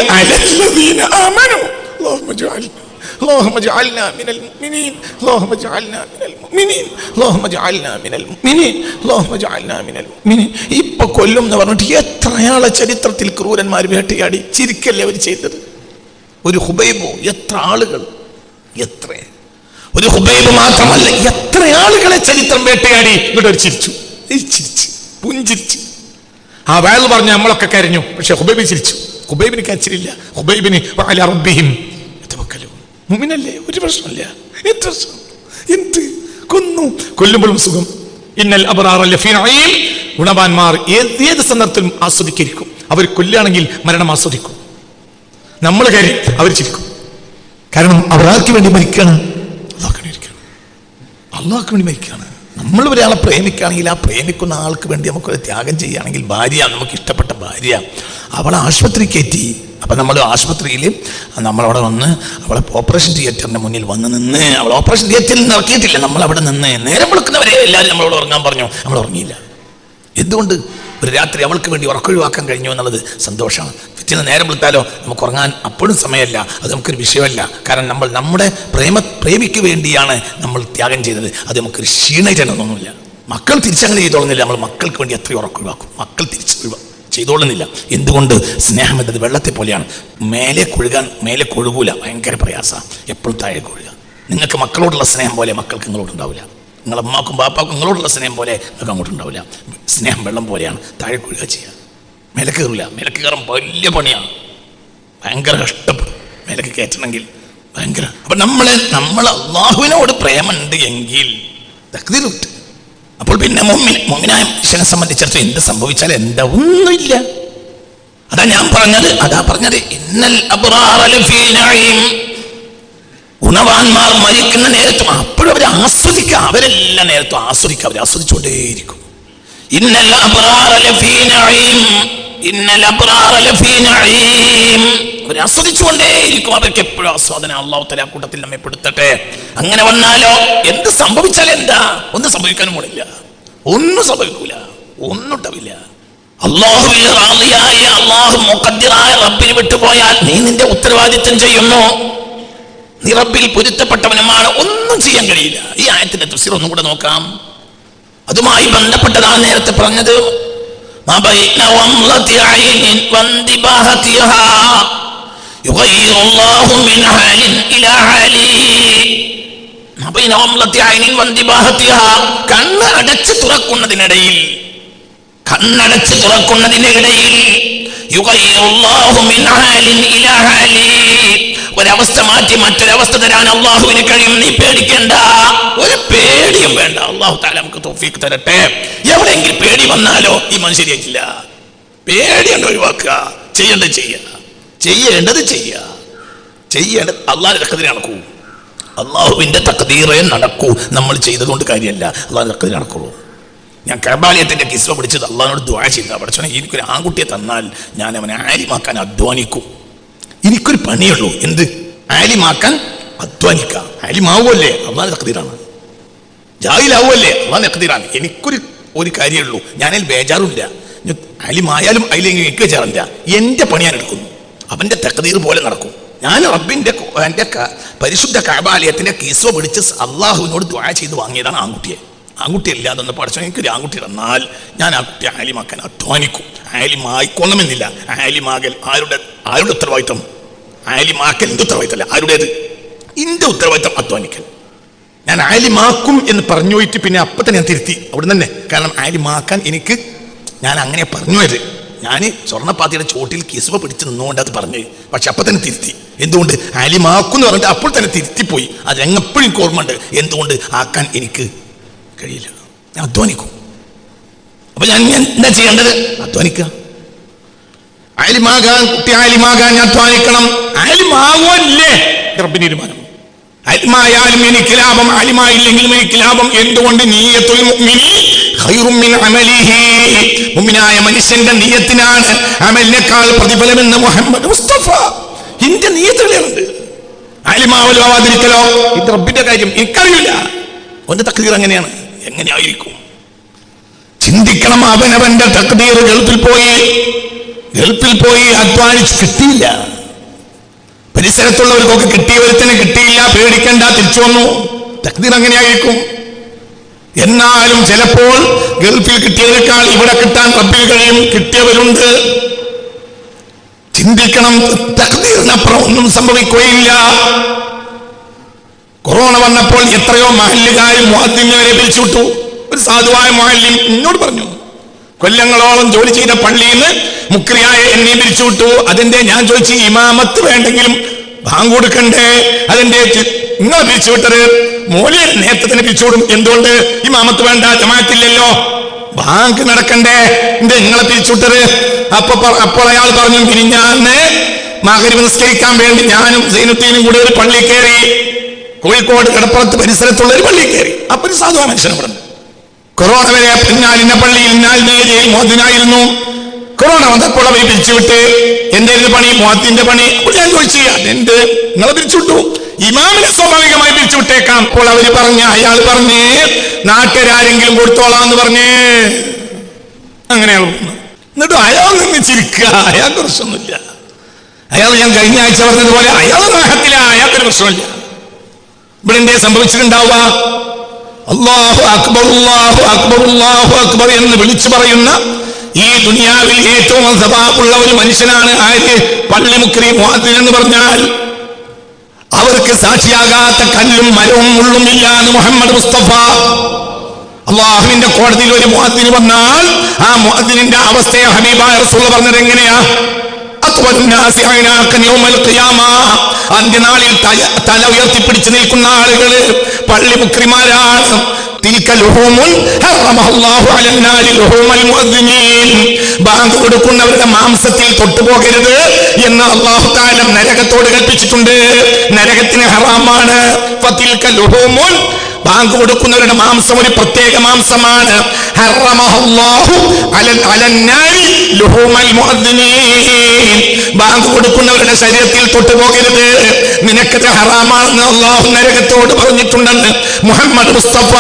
ആമനു. اللهم اجعلنا اللهم اجعلنا من المؤمنين اللهم اجعلنا من المؤمنين اللهم اجعلنا من المؤمنين اللهم اجعلنا من المؤمنين ഇപ്പൊ കൊല്ലും എന്ന് പറഞ്ഞിട്ട് എത്രയാളെ ചരിത്രത്തിൽ ക്രൂരന്മാർ വേട്ടയാടി ചിരിക്കല്ലേ അവർ ചെയ്തത് ഒരു ഹുബൈബോ എത്ര ആളുകൾ എത്ര ഒരു ഹുബൈബ് മാത്രമല്ല എത്ര ആളുകളെ ചരിത്രം വേട്ടയാടി ഇവിടെ ഒരു ചിരിച്ചു ഈ ചിരിച്ചു പുഞ്ചിരിച്ചു ആ വയൽ പറഞ്ഞ നമ്മളൊക്കെ കരഞ്ഞു പക്ഷെ ഹുബൈബ് ചിരിച്ചു ഹുബൈബിന് കരച്ചിലില്ല ഹുബൈബിന് വഅല റബ്ബിഹിം പക്കലും മുമിനല്ലേ? ഒരു പ്രശ്നമില്ല. പ്രശ്നം? എന്ത്? കൊന്നു. കൊല്ലുമ്പോഴും സുഖം. ഇന്നൽ അബ്റാറ ലഫീ നഈം ഗുണവാന്മാർ ഏത് ഏത് സന്ദർഭത്തിലും ആസ്വദിക്കിരിക്കും. അവർ കൊല്ലുകയാണെങ്കിൽ മരണം ആസ്വദിക്കും. നമ്മൾ കരി അവർ ചിരിക്കും. കാരണം അവർ ആർക്ക് വേണ്ടി മരിക്കുകയാണ്. അള്ളാഹ്ക്ക് മരിക്കണം അള്ളാഹ്ക്ക് വേണ്ടി മരിക്കുകയാണ്. നമ്മൾ ഒരാളെ പ്രേമിക്കുകയാണെങ്കിൽ ആ പ്രേമിക്കുന്ന ആൾക്ക് വേണ്ടി നമുക്കൊരു ത്യാഗം ചെയ്യുകയാണെങ്കിൽ ഭാര്യ നമുക്ക് ഇഷ്ടപ്പെട്ട ഭാര്യ. അവളെ ആശുപത്രി കയറ്റി. അപ്പം നമ്മൾ ആശുപത്രിയിൽ നമ്മളവിടെ വന്ന് അവളെ ഓപ്പറേഷൻ തിയേറ്ററിന്റെ മുന്നിൽ വന്ന് നിന്ന് അവൾ ഓപ്പറേഷൻ തിയേറ്ററിൽ നിന്ന് ഇറക്കിയിട്ടില്ല. നമ്മൾ അവിടെ നിന്ന് നേരം വിളിക്കുന്നവരെ എല്ലാവരും നമ്മളോട് ഉറങ്ങാൻ പറഞ്ഞു. നമ്മൾ ഉറങ്ങിയില്ല. എന്തുകൊണ്ട്? ഒരു രാത്രി അവൾക്ക് വേണ്ടി ഉറക്കൊഴിവാക്കാൻ കഴിഞ്ഞു എന്നുള്ളത് സന്തോഷമാണ്. പിറ്റേന്ന് നേരം വിളിത്താലോ നമുക്ക് ഉറങ്ങാൻ അപ്പോഴും സമയമല്ല. അത് നമുക്കൊരു വിഷയമല്ല. കാരണം നമ്മൾ നമ്മുടെ പ്രേമ പ്രേമിക്ക് വേണ്ടിയാണ് നമ്മൾ ത്യാഗം ചെയ്തത്. അത് നമുക്കൊരു ക്ഷീണയിട്ടൊന്നുമില്ല മക്കൾ തിരിച്ചങ്ങനെ ചെയ്തോളുന്നില്ല. നമ്മൾ മക്കൾക്ക് വേണ്ടി എത്ര ഉറക്കൊഴിവാക്കും മക്കൾ തിരിച്ചൊഴിവാക്കും. ചെയ്തോളുന്നില്ല. എന്തുകൊണ്ട്? സ്നേഹം എന്നത് വെള്ളത്തെ പോലെയാണ്. മേലെ കൊഴുകാൻ മേലെ കൊഴുകൂല. ഭയങ്കര പ്രയാസമാണ് എപ്പോഴും താഴെ കൊഴുക. നിങ്ങൾക്ക് മക്കളോടുള്ള സ്നേഹം പോലെ മക്കൾക്ക് നിങ്ങളോടുണ്ടാവില്ല നിങ്ങളെ അമ്മാക്കും ബാപ്പാക്കും നിങ്ങളോടുള്ള സ്നേഹം പോലെ നിങ്ങൾക്ക് അങ്ങോട്ടുണ്ടാവില്ല സ്നേഹം വെള്ളം പോലെയാണ് താഴെ കൊഴുക ചെയ്യുക. മേലെ കയറില്ല മേലെ കയറാൻ വലിയ പണിയാണ് ഭയങ്കര കഷ്ടപ്പെടും. മേലേക്ക് കയറ്റണമെങ്കിൽ ഭയങ്കര അപ്പം നമ്മളെ നമ്മൾ അള്ളാഹുവിനോട് പ്രേമുണ്ട് എങ്കിൽ തക്തിരുട്ട് അപ്പോൾ പിന്നെ മൊമ്മിൻ മൊമ്മിനായ മനുഷ്യനെ സംബന്ധിച്ചിടത്തോളം എന്ത് സംഭവിച്ചാൽ എന്താ ഒന്നുമില്ല. അതാ ഞാൻ പറഞ്ഞത് അതാ പറഞ്ഞത്. ഇന്നൽ ഗുണവാന്മാർ മരിക്കുന്ന നേരത്തും അപ്പോഴും അവരെ ആസ്വദിക്കുക. അവരെല്ലാം നേരത്തും ആസ്വദിക്കുക. അവരെ ആസ്വദിച്ചുകൊണ്ടേയിരിക്കും. ഇന്നൽ ഇന്നൽ അവർ ആസ്വദിച്ചുകൊണ്ടേയിരിക്കും അവർക്ക് എപ്പോഴും ആസ്വാദന അള്ളാഹു തല കൂട്ടത്തിൽ നമ്മെ പെടുത്തട്ടെ അങ്ങനെ വന്നാലോ എന്ത് സംഭവിച്ചാൽ എന്താ ഒന്നും സംഭവിക്കാനും പോണില്ല ഒന്നും സംഭവിക്കൂല ഒന്നും ഉണ്ടാവില്ല അള്ളാഹുവിൽ റാളിയായ അള്ളാഹു മുഖദ്ദിറായ റബ്ബിന് വിട്ടുപോയാൽ നീ നിന്റെ ഉത്തരവാദിത്വം ചെയ്യുന്നു നീ റബ്ബിൽ പൊരുത്തപ്പെട്ടവനുമാണ് ഒന്നും ചെയ്യാൻ കഴിയില്ല ഈ ആയത്തിന്റെ തഫ്സീർ ഒന്നും കൂടെ നോക്കാം അതുമായി ബന്ധപ്പെട്ടതാണ് നേരത്തെ പറഞ്ഞത് ما بين ومضة عين واندباهتها يغير الله من حال إلى حال ما بين ومضة عين واندباهتها കണ്ണ് അടച്ച് തുറക്കുന്നതിനിടയിൽ കണ്ണടച്ച് തുറക്കുന്നതിന്റെ ഇടയിൽ യുഗയ്യിറുല്ലാഹു മിൻ ഹാലിൻ ഇലാ ഹാലി. ഒരവസ്ഥ മാറ്റി മറ്റൊരവസ്ഥ തരാൻ അള്ളാഹുവിന് കഴിയും നീ പേടിക്കണ്ട ഒരു പേടിയും വേണ്ട അള്ളാഹു താല നമുക്ക് തോഫീക്ക് തരട്ടെ എവിടെയെങ്കിലും പേടി വന്നാലോ ഈ മനുഷ്യരിയാക്കില്ല പേടിയുണ്ട് ഒഴിവാക്കുക ചെയ്യേണ്ടത് ചെയ്യുക ചെയ്യേണ്ടത് ചെയ്യുക ചെയ്യേണ്ടത് അള്ളാഹിന്റെ തക്കതിരി നടക്കൂ. അള്ളാഹുവിന്റെ തക്കതീറേ നടക്കൂ. നമ്മൾ ചെയ്തതുകൊണ്ട് കാര്യമല്ല. അള്ളാഹിന്റെ തക്കതിരി നടക്കുള്ളൂ. ഞാൻ കബാലയത്തിന്റെ കിസ്വ പിടിച്ചത് അള്ളാഹിനോട് ദ്വാ ചെയ്ത. പഠിച്ചു എനിക്കൊരു ആൺകുട്ടിയെ തന്നാൽ ഞാൻ അവനെ ആലിമാക്കാൻ അധ്വാനിക്കും. എനിക്കൊരു പണിയുള്ളൂ. എന്ത്? ആലിമാക്കാൻ അധ്വാനിക്കാം. ആലിമാവുമല്ലേ? അള്ളാഹിന്റെ തക്കതീറാണ് ജാഹിലാവുമല്ലേ? അള്ളാഹിന്റെ തക്കതീറാണ് എനിക്കൊരു ഒരു കാര്യമുള്ളൂ. ഞാനതിൽ ബേജാറില്ല ആലിമായാലും അതിലെങ്കിൽ എനിക്ക് ബേജാറില്ല എന്റെ പണി ഞാൻ എടുക്കുന്നു. അവന്റെ തക്കതീർ പോലെ നടക്കും. ഞാൻ റബ്ബിന്റെ എന്റെ പരിശുദ്ധ കാബാലയത്തിന്റെ കിസ്വ പിടിച്ച് അള്ളാഹുവിനോട് ദ്വാ ചെയ്ത് വാങ്ങിയതാണ് ആൺകുട്ടിയെ. ആൺകുട്ടി ഇല്ലാതൊന്ന് പഠിച്ചു? എനിക്കൊരു ആൺകുട്ടി തന്നാൽ ഞാൻ ആ കുട്ടിയെ ആലിമാക്കാൻ അധ്വാനിക്കും. ആലിമായിക്കൊള്ളണമെന്നില്ല ആലിമാകൽ ആരുടെ ആരുടെ ഉത്തരവാദിത്വം? ആലിമാക്കൽ എന്റെ ഉത്തരവാദിത്തമല്ല? ആരുടേത്? എന്റെ ഉത്തരവാദിത്തം അധ്വാനിക്കൽ. ഞാൻ ആലിമാക്കും എന്ന് പറഞ്ഞു പോയിട്ട് പിന്നെ അപ്പം തന്നെ ഞാൻ തിരുത്തി. അവിടെ തന്നെ. കാരണം ആലിമാക്കാൻ എനിക്ക് ഞാൻ അങ്ങനെ പറഞ്ഞു വരെ ഞാൻ സ്വർണപ്പാത്തിയുടെ ചോട്ടിൽ കിസുവ പിടിച്ച് നിന്നുകൊണ്ട് അത് പറഞ്ഞു. പക്ഷെ അപ്പം തന്നെ തിരുത്തി. എന്തുകൊണ്ട്? ആലിമാക്കും എന്ന് പറഞ്ഞിട്ട് അപ്പോൾ തന്നെ തിരുത്തിപ്പോയി. അത് എങ്ങപ്പോഴും എനിക്ക് ഓർമ്മയുണ്ട്. എന്തുകൊണ്ട് ആക്കാൻ എനിക്ക് കഴിയില്ല. ഞാൻ അധ്വാനിക്കും. അപ്പൊ ഞാൻ എന്താ ചെയ്യേണ്ടത്? അധ്വാനിക്കുക. ആലിമാകാൻ കുട്ടി ഞാൻ അധ്വാനിക്കണം. റബ്ബിന് തീരുമാനം. ആലിമായാലും എനിക്ക് ലാഭം ആലിമായില്ലെങ്കിലും എനിക്ക് ലാഭം. എന്തുകൊണ്ട് നീയത്തുൽ മുഅ്മിനായ മനുഷ്യന്റെ നീയത്തിനാണ് അമലിനേക്കാൾ പ്രതിഫലമെന്ന് മുഹമ്മദ് മുസ്തഫ. എന്റെ നീയത്തുകളുണ്ട് അലിമാവലോ ആവാതിരിക്കലോ ഇത് റബ്ബിന്റെ കാര്യം എനിക്കറിയില്ല. ഒന്റെ തക്തീർ എങ്ങനെയാണ്? എങ്ങനെയായിരിക്കും? ചിന്തിക്കണം അവനവന്റെ തക്തീർ ഗൾഫിൽ പോയി. ഗൾഫിൽ പോയി അധ്വാനിച്ച് കിട്ടിയില്ല. പരിസരത്തുള്ളവർക്കൊക്കെ കിട്ടിയവരുത്തന്നെ കിട്ടിയില്ല. പേടിക്കണ്ട തിരിച്ചു വന്നു. തക്തീർ എങ്ങനെയായിരിക്കും? എന്നാലും ചിലപ്പോൾ ഗൾഫിൽ കിട്ടിയതിനേക്കാൾ ഇവിടെ കിട്ടാൻ റബ്ബിൽ കഴിയും കിട്ടിയവരുണ്ട്. ചിന്തിക്കണം തകതീറിനപ്പുറം ഒന്നും സംഭവിക്കുകയില്ല. കൊറോണ വന്നപ്പോൾ എത്രയോ മഹല്ലുകാരും മുഹദ്ദിനെ പിരിച്ചുവിട്ടു. ഒരു സാധുവായ മുഹല്ലിം എന്നോട് പറഞ്ഞു കൊല്ലങ്ങളോളം ജോലി ചെയ്ത പള്ളിയിൽ നിന്ന് മുക്രിയായ എന്നെ പിരിച്ചുവിട്ടു. അതിന്റെ ഞാൻ ചോദിച്ചു ഇമാമത്ത് വേണ്ടെങ്കിലും ബാങ്ക് കൊടുക്കണ്ടേ? അതിന്റെ നിങ്ങൾ പിരിച്ചുവിട്ടത്? മോലിയൻ നേരത്തെ പിരിച്ചുവിടും. എന്തുകൊണ്ട്? ഇമാമത്ത് വേണ്ട ജമാത്തില്ലല്ലോ ബാങ്ക് നടക്കണ്ടേ? എന്റെ നിങ്ങളെ പിരിച്ചുവിട്ടത്? അപ്പൊ അപ്പോൾ അയാൾ പറഞ്ഞു ഇനി ഞാൻ മകരി നിസ്കരിക്കാൻ വേണ്ടി ഞാനും സൈനുദ്ദീനും കൂടി ഒരു പള്ളി കയറി. കോഴിക്കോട് കടപ്പുറത്ത് പരിസരത്തുള്ള ഒരു പള്ളി കയറി. അപ്പൊ ഒരു സാധുവാ മനുഷ്യനെ പറഞ്ഞു കൊറോണ വരെ പിന്നാലിന്റെ പള്ളിയിൽ ജയിൽ മോദിനായിരുന്നു. കൊറോണ വന്നപ്പോൾ അവരെ പിരിച്ചുവിട്ട്. എന്റെ പണി? മോഹത്തിന്റെ പണി? അപ്പോൾ ഞാൻ ചോദിച്ചു അതെന്ത്? നിങ്ങളെ പിരിച്ചുവിട്ടു? ഇമാമിനെ സ്വാഭാവികമായി പിരിച്ചുവിട്ടേക്കാം. അപ്പോൾ അവർ പറഞ്ഞ അയാൾ പറഞ്ഞ് നാട്ടുകാരെങ്കിലും കൊടുത്തോളാം എന്ന് പറഞ്ഞേ. അങ്ങനെയാണ്. എന്നിട്ട് അയാൾ നിന്ന് ചിരിക്കുക അയാൾക്ക് പ്രശ്നമൊന്നുമില്ല. അയാൾ ഞാൻ കഴിഞ്ഞ ആഴ്ച പറഞ്ഞതുപോലെ അയാൾ നാഹത്തില്ല അയാൾക്കൊരു പ്രശ്നമില്ല. ഇവിടെ എന്തേ സംഭവിച്ചിട്ടുണ്ടാവുക? അള്ളാഹു അക്ബർ അള്ളാഹു അക്ബർ അള്ളാഹു അക്ബർ എന്ന് വിളിച്ചു പറയുന്ന ഈ ദുനിയാവിൽ ഏറ്റവും ഉള്ള ഒരു മനുഷ്യനാണ് ആര്? പള്ളിമുക്രി മുഹാദിൻ എന്ന് പറഞ്ഞാൽ അവർക്ക് സാക്ഷിയാകാത്ത കല്ലും മരവും മുള്ളും ഇല്ല എന്ന് മുഹമ്മദ് മുസ്തഫ. അള്ളാഹുവിന്റെ കോടതിയിൽ ഒരു മുഹദ്ദിന് വന്നാൽ ആ മുഹദ്ദിനിന്റെ അവസ്ഥയെ ഹബീബായ റസൂൽ പറഞ്ഞത് എങ്ങനെയാ. അന്ത്യനാളിൽ തല ഉയർത്തിപ്പിടിച്ച് നിൽക്കുന്ന ആളുകൾ പള്ളി മുക്രിമാരാണ്. ബാങ്ക് കൊടുക്കുന്നവരുടെ മാംസത്തിൽ തൊട്ടുപോകരുത് എന്ന് അള്ളാഹു താലം നരകത്തോട് കൽപ്പിച്ചിട്ടുണ്ട്. നരകത്തിന് ഹറാമാണ്. ബാങ്ക് കൊടുക്കുന്നവരുടെ മാംസം ഒരു പ്രത്യേക മാംസമാണ്. ബാങ്ക് കൊടുക്കുന്നവരുടെ ശരീരത്തിൽ തൊട്ടുപോകരുത് നിനക്കത് ഹറാമാണെന്ന് അള്ളാഹു നരകത്തോട് പറഞ്ഞിട്ടുണ്ടെന്ന് മുഹമ്മദ് മുസ്തഫ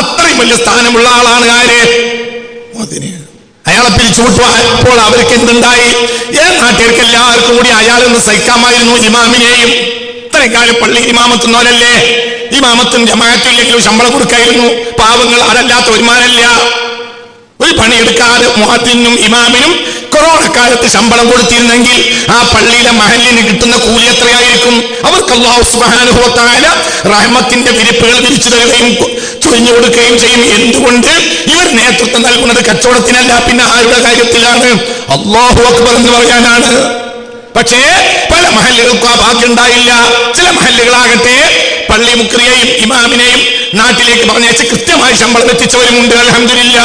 അത്രയും വലിയ സ്ഥാനമുള്ള ആളാണ് ആര്. അയാളെ പിരിച്ചുവിട്ടപ്പോൾ അവർക്ക് എന്തുണ്ടായി? ഏ നാട്ടുകാർക്ക് എല്ലാവർക്കും കൂടി അയാളൊന്ന് സഹിക്കാമായിരുന്നു ഇമാമിനെയും. ഇത്രയും കാലം പള്ളി ഇമാമത്തുന്നവരല്ലേ? ഇമാമത്തും ജമാഅത്തില്ലെങ്കിലും ശമ്പളം കൊടുക്കായിരുന്നു. പാവങ്ങൾ അതല്ലാത്ത വരുമാനമില്ല ഒരു പണിയെടുക്കാതെ മുഹത്തിനും ഇമാമിനും കൊറോണ കാലത്ത് ശമ്പളം കൊടുത്തിരുന്നെങ്കിൽ ആ പള്ളിയിലെ മഹലിന് കിട്ടുന്ന കൂലി എത്രയായിരിക്കും? അവർക്ക് അള്ളാഹു സുബ്ഹാനഹു റഹ്മത്തിന്റെ വിരിപ്പുകൾ വിരിച്ചു തരുകയും ചൊരിഞ്ഞു കൊടുക്കുകയും ചെയ്യും. എന്തുകൊണ്ട്? ഇവർ നേതൃത്വം നൽകുന്നത് കച്ചവടത്തിനല്ല പിന്നെ ആരുടെ കാര്യത്തിലാണ്? അള്ളാഹു അക്ബർ എന്ന് പറയാനാണ്. പക്ഷേ പല മഹല്ലുകൾക്കും ആ ഭാഗ്യം ഉണ്ടായില്ല. ചില മഹല്ലുകളാകട്ടെ പള്ളി മുക്രിയെയും ഇമാമിനെയും നാട്ടിലേക്ക് പറഞ്ഞയച്ച് കൃത്യമായി ശമ്പളം എത്തിച്ചവരുമുണ്ട് അലഹമില്ല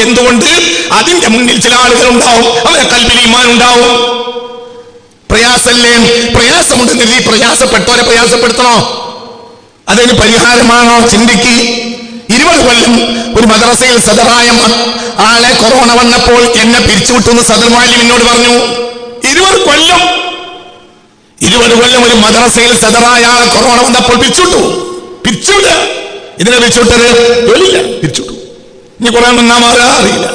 എന്തുകൊണ്ട്? അതിന്റെ മുന്നിൽ ചില ആളുകൾ ഉണ്ടാവും അവരെ കൽവിൽ ഇമാൻ ഉണ്ടാവും. പ്രയാസല്ലേ? പ്രയാസമുണ്ട് നീ പ്രയാസപ്പെട്ടവരെ പ്രയാസപ്പെടുത്തണോ? അതിന് പരിഹാരമാണോ? ചിന്തിക്ക്. ഇരുപത് കൊല്ലം ഒരു മദ്രസയിൽ സദറായ ആളെ കൊറോണ വന്നപ്പോൾ എന്നെ പിരിച്ചുവിട്ടു എന്ന് സദർ മാലിം എന്നോട് പറഞ്ഞു. ഇരുപത് കൊല്ലം ഇരുപത് കൊല്ലം ഒരു മദ്രസയിൽ സദറായ ആളെ കൊറോണ വന്നപ്പോൾ പിരിച്ചുവിട്ടു. പിരിച്ചുവിടുക ഇതിനെ പിരിച്ചുവിട്ടത് വലിയ പിരിച്ചുവിട്ടു. ഇനി കുറെ നിന്നാ മാറാ അറിയില്ല.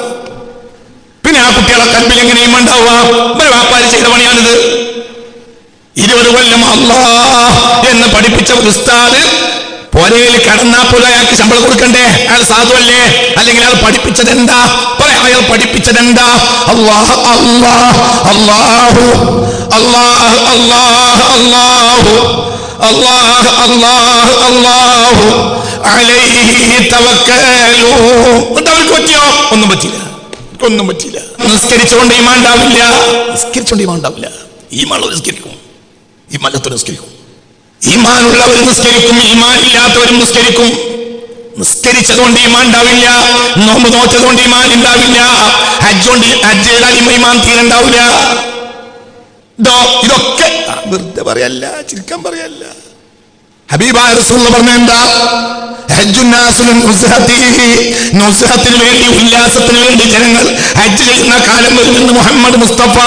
പിന്നെ ആ കുട്ടികളെ കൽപ്പിൽ എങ്ങനെയും ഉണ്ടാവുക? ഒരു വ്യാപാരി ചെയ്ത പണിയാണിത്. ഇരുപത് കൊല്ലം അല്ലാ എന്ന് പഠിപ്പിച്ച ഉസ്താദ് പോരയിൽ കടന്നാ പോലും അയാൾക്ക് ശമ്പളം കൊടുക്കണ്ടേ? അയാൾ സാധുവല്ലേ? അല്ലെങ്കിൽ അയാൾ പഠിപ്പിച്ചത് എന്താ പറയാം അയാൾ പഠിപ്പിച്ചത് എന്താ അള്ളാഹ് അള്ളാഹ് അള്ളാഹു അള്ളാഹ് അള്ളാഹ് അള്ളാഹു അള്ളാഹ് അള്ളാഹ് അള്ളാഹു പറ്റിയോ? ഒന്നും പറ്റില്ല ഒന്നും പറ്റില്ല നിസ്കരിച്ചുകൊണ്ട് ഈമാൻ ഉണ്ടാവില്ല. നിസ്കരിച്ചുകൊണ്ട് ഈമാൻ ഈ ഈമാൻ നിസ്കരിക്കും. ഈമാനത്തോട് നിസ്കരിക്കും. ഈമാനുള്ളവർ നിസ്കരിക്കും ഈമാൻ ഇല്ലാത്തവരും നിസ്കരിക്കും. നിസ്കരിച്ചതുകൊണ്ട് ഈമാൻ ഉണ്ടാവില്ല നോമ്പ് നോച്ചതുകൊണ്ട് ഈമാൻ ഉണ്ടാവില്ല ഹജ്ജ് കൊണ്ട് ഹജ്ജ് ചെയ്താൽ ഈമാൻ തീരുണ്ടാവില്ല ഇതോ ഇതൊക്കെ വെറുതെ പറയല്ല ചിരിക്കാൻ പറയല്ല. ഹബീബായ വേണ്ടി ഉല്ലാസത്തിന് വേണ്ടി ജനങ്ങൾ ഹജ്ജ് ചെയ്യുന്ന കാലം വരുമെന്ന് മുഹമ്മദ് മുസ്തഫ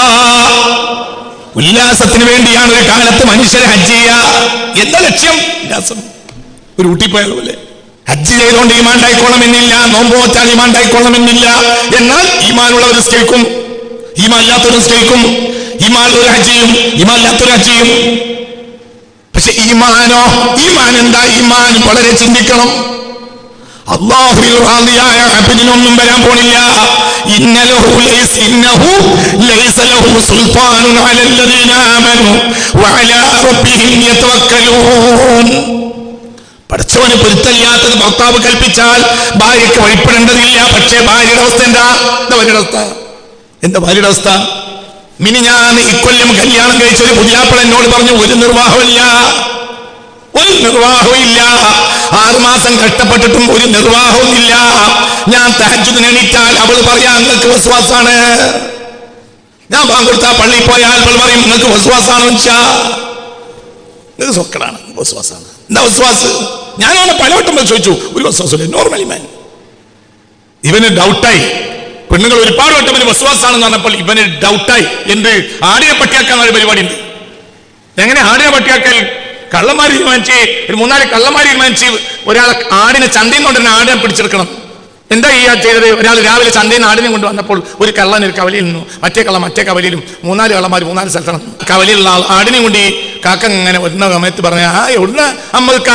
ഉല്ലാസത്തിന് വേണ്ടിയാണ് ഒരു കാലത്ത് മനുഷ്യരെ ഹജ്ജ് ചെയ്യുക. എന്താ ലക്ഷ്യം? ഉല്ലാസം. ഒരു ഊട്ടിപ്പോയത് പോയ പോലെ ഹജ്ജ് ചെയ്തുകൊണ്ട് എന്നില്ല. നോമ്പ് വച്ചാൽ എന്നില്ല. എന്നാൽ ഈമാനുള്ളവർ നിസ്കരിക്കും. ഈമാൻ ഇല്ലാത്തവർ നിസ്കരിക്കും. ഈമാൻ ഒരു ഹജ്ജ് ചെയ്യും. ഈമാൻ ഇല്ലാത്തൊരു ഹജ്ജ് ചെയ്യും. പക്ഷെ ഈമാനോ? ഈമാൻ എന്താ? ഈമാൻ വളരെ ചിന്തിക്കണം. അള്ളാഹുവിൽ വരാൻ പോണില്ല. പഠിച്ചവന് പൊരുത്തല്ലാത്തത് ഭർത്താവ് കൽപ്പിച്ചാൽ ഭാര്യയ്ക്ക് വഴിപ്പെടേണ്ടതില്ല. പക്ഷേ ഭാര്യയുടെ അവസ്ഥ എന്താ? എന്താ ഭാര്യയുടെ അവസ്ഥ? എന്താ ഭാര്യയുടെ അവസ്ഥ? മിനി ഞാൻ ഇക്കൊല്ലം കല്യാണം കഴിച്ച ഒരു പുതിയാപ്പിള എന്നോട് പറഞ്ഞു ഒരു നിർവാഹമില്ല ഒരു നിർവാഹവും ഇല്ല ആറുമാസം കഷ്ടപ്പെട്ടിട്ടും ഒരു നിർവാഹവും ഇല്ല ഞാൻ തഹജുദിന് എണീറ്റാൽ അവൾ പറയാ നിങ്ങൾക്ക് വിശ്വാസാണ് ഞാൻ പങ്കെടുത്ത പള്ളിയിൽ പോയാൽ അവൾ പറയും നിങ്ങൾക്ക് വിശ്വാസാണ് വെച്ചാ നിങ്ങൾക്ക് സ്വക്കടാണ് വിശ്വാസാണ് എന്താ വിശ്വാസ് ഞാനാണ് പലവട്ടം ചോദിച്ചു ഒരു വിശ്വാസമില്ല നോർമലി മാൻ ഇവന് ഡൗട്ടായി പെണ്ണുങ്ങൾ ഒരുപാട് വട്ടം ഇവന് വിശ്വാസാണെന്ന് പറഞ്ഞപ്പോൾ ഇവന് ഡൗട്ടായി എന്ത്? ആടിനെ പട്ടിയാക്കാൻ പരിപാടി ഉണ്ട് എങ്ങനെ ആടിനെ പട്ടിയാക്കൽ? കള്ളന്മാർ തീരുമാനിച്ച് ഒരു മൂന്നാൽ കള്ളന്മാർ തീരുമാനിച്ച് ഒരാൾ ആടിനെ ചന്തയിൽ കൊണ്ട് തന്നെ ആടിനെ പിടിച്ചെടുക്കണം. എന്താ ഈ ചെയ്തത്? ഒരാൾ രാവിലെ ചന്തയിൽ നിന്ന് ആടിനെ കൊണ്ടുവന്നപ്പോൾ ഒരു കള്ളൻ ഒരു കവലയിൽ നിന്നു. മറ്റേ കള്ള മറ്റേ കവലയിലും മൂന്നാൽ കള്ളന്മാർ മൂന്നാൽ സ്ഥലത്താണ്. കവലയിലുള്ള ആൾ ആടിനെ കൊണ്ട് ഈ കാക്ക ഇങ്ങനെ വരുന്ന സമയത്ത് പറഞ്ഞ ആ എവിടുന്ന അമ്മക്ക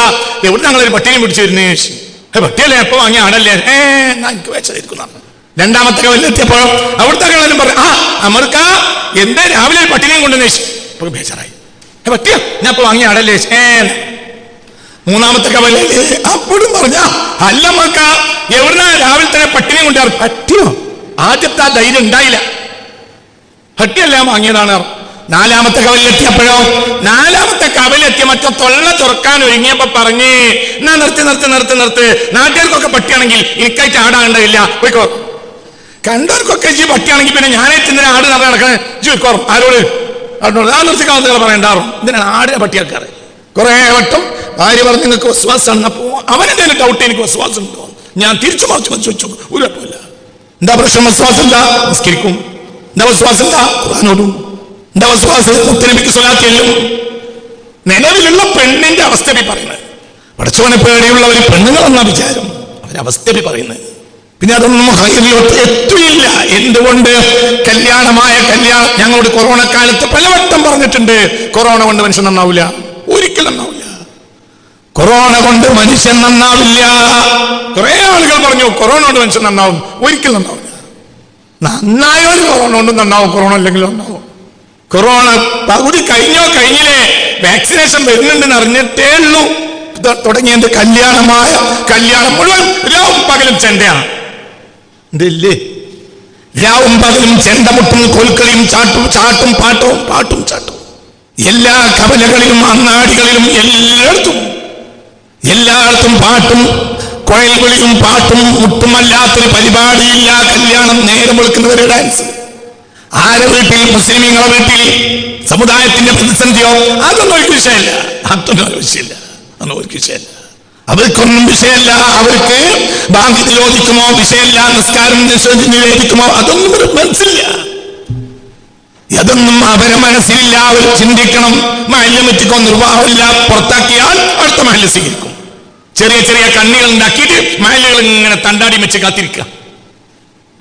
എവിടുന്ന ഞങ്ങളൊരു പട്ടിനെ പിടിച്ചു വരുന്നേ? പട്ടിയല്ലേ? എപ്പോ വാങ്ങിയ ആടല്ലേ? ഏ എന്നാ എനിക്ക് വെച്ചതായിരിക്കും രണ്ടാമത്തെ കവലിലെത്തിയപ്പോൾ അവിടുത്തെ കള്ളനും പറഞ്ഞു ആ അമർക്ക എന്താ രാവിലെ പട്ടിനെയും കൊണ്ടുവന്ന്? ഇപ്പൊ ബേജാറായി. "ഏ, പറ്റിയോ? ഞാൻ ഇപ്പൊ വാങ്ങിയ ആടല്ലേ? ഏ മൂന്നാമത്തെ കവലേ. അപ്പോഴും പറഞ്ഞ അല്ല മക്ക എവിടുന്ന രാവിലെ തന്നെ പട്ടിനെ കൊണ്ടാർ പറ്റിയോ ആദ്യത്തെ ആ ധൈര്യം ഉണ്ടായില്ല. പട്ടിയല്ല വാങ്ങിയതാണ്. നാലാമത്തെ കവലിലെത്തിയപ്പോഴോ നാലാമത്തെ കവലെത്തിയ മറ്റ തൊള്ള തുറക്കാൻ ഒരുങ്ങിയപ്പോ പറഞ്ഞ് എന്നാ നിർത്തി നിർത്തി നിർത്തി നിർത്ത്. നാട്ടുകാർക്കൊക്കെ പട്ടിയാണെങ്കിൽ എനിക്കായിട്ട് ആടാകണ്ടില്ല പോയിക്കോ. കണ്ടവർക്കൊക്കെ ജി പട്ടിയാണെങ്കിൽ പിന്നെ ഞാനായിട്ട് ഇന്നലെ ആട് നടന്ന് നടക്കണേ? ജി ആരോട്? ആരോട് ആ നിർത്തിക്കാവുന്ന പറയണ്ടാറും. ഇതിനാണ് ആടിനെ പട്ടിയാക്കാറ് കുറെ വട്ടം ഭാര്യ പറഞ്ഞു നിങ്ങൾക്ക് വിശ്വാസമാണ് അപ്പോ അവനെന്തെങ്കിലും ഡൗട്ട് എനിക്ക് വിശ്വാസം ഉണ്ടോ ഞാൻ തിരിച്ചു മറിച്ച് വെച്ച് വെച്ചു ഒരു കുഴപ്പമില്ല. എന്താ പ്രശ്നം? വിശ്വാസം എന്താ? നിസ്കരിക്കും. എന്താ വിശ്വാസം എന്താ? ഖുർആാനോടും. എന്താ വിശ്വാസം? നിലവിലുള്ള പെണ്ണിന്റെ അവസ്ഥ പറയുന്നത്. പഠിച്ചവനെ പേടിയുള്ള ഒരു പെണ്ണുങ്ങളെന്നാ വിചാരം? അവരവസ്ഥ പറയുന്നത്. പിന്നെ അതൊന്നും ഹൈറിലോട്ട് എത്തിയില്ല എന്തുകൊണ്ട്? കല്യാണമായ കല്യാണം ഞങ്ങളോട് കൊറോണ കാലത്ത് പലവട്ടം പറഞ്ഞിട്ടുണ്ട്. കൊറോണ കൊണ്ട് മനുഷ്യൻ നന്നാവില്ല. ഒരിക്കലും നന്നാവില്ല. കൊറോണ കൊണ്ട് മനുഷ്യൻ നന്നാവില്ല. കുറെ ആളുകൾ പറഞ്ഞു കൊറോണ കൊണ്ട് മനുഷ്യൻ നന്നാവും. ഒരിക്കലും നന്നാവില്ല. നന്നായവര് കൊറോണ കൊണ്ട് നന്നാവും. കൊറോണ അല്ലെങ്കിൽ നന്നാവും. കൊറോണ പകുതി കഴിഞ്ഞോ കഴിഞ്ഞില്ലേ? വാക്സിനേഷൻ വരുന്നുണ്ടെന്ന് അറിഞ്ഞിട്ടേ ഉള്ളൂ. തുടങ്ങിയ കല്യാണമായ കല്യാണം മുഴുവൻ രാവും പകലും ചെണ്ടയാണ്. ഇതില്ലേ? രാവും പകലും ചെണ്ടമുട്ടും കോൽക്കളിയും ചാട്ടും ചാട്ടും പാട്ടവും പാട്ടും ചാട്ടും. എല്ലാ കവലകളിലും അങ്ങാടികളിലും എല്ലായിടത്തും എല്ലായിടത്തും പാട്ടും കുഴൽവിളിയും പാട്ടും മുട്ടുമല്ലാത്തൊരു പരിപാടിയില്ല കല്യാണം നേരം വെളുക്കുന്നവരെ ഡാൻസ്. ആരെ വീട്ടിൽ മുസ്ലിമീങ്ങളെ വീട്ടിൽ സമുദായത്തിന്റെ പ്രതിസന്ധിയോ? അതൊന്നും ഒരു വിഷയമല്ല. അതൊന്നും ഒരു വിഷയമില്ല. അതൊന്നും ഒരു വിഷയമല്ല. അവർക്കൊന്നും വിഷയമല്ല. അവർക്ക് ബാങ്ക് നിരോധിക്കുമോ വിഷയമല്ല. നിസ്കാരം നിരോധിക്കുമോ അതൊന്നും ഒരു മനസ്സില്ല അതൊന്നും അവരെ മനസ്സിലില്ല. അവർ ചിന്തിക്കണം. മഹല്യമെത്തിക്കോ നിർവാഹമില്ല പുറത്താക്കിയാൽ അടുത്ത മഹല്യ സ്വീകരിക്കും. ചെറിയ ചെറിയ കണ്ണികൾ ഉണ്ടാക്കിയിട്ട് മഹല്യകൾ ഇങ്ങനെ തണ്ടാടി വെച്ച് കാത്തിരിക്കുക.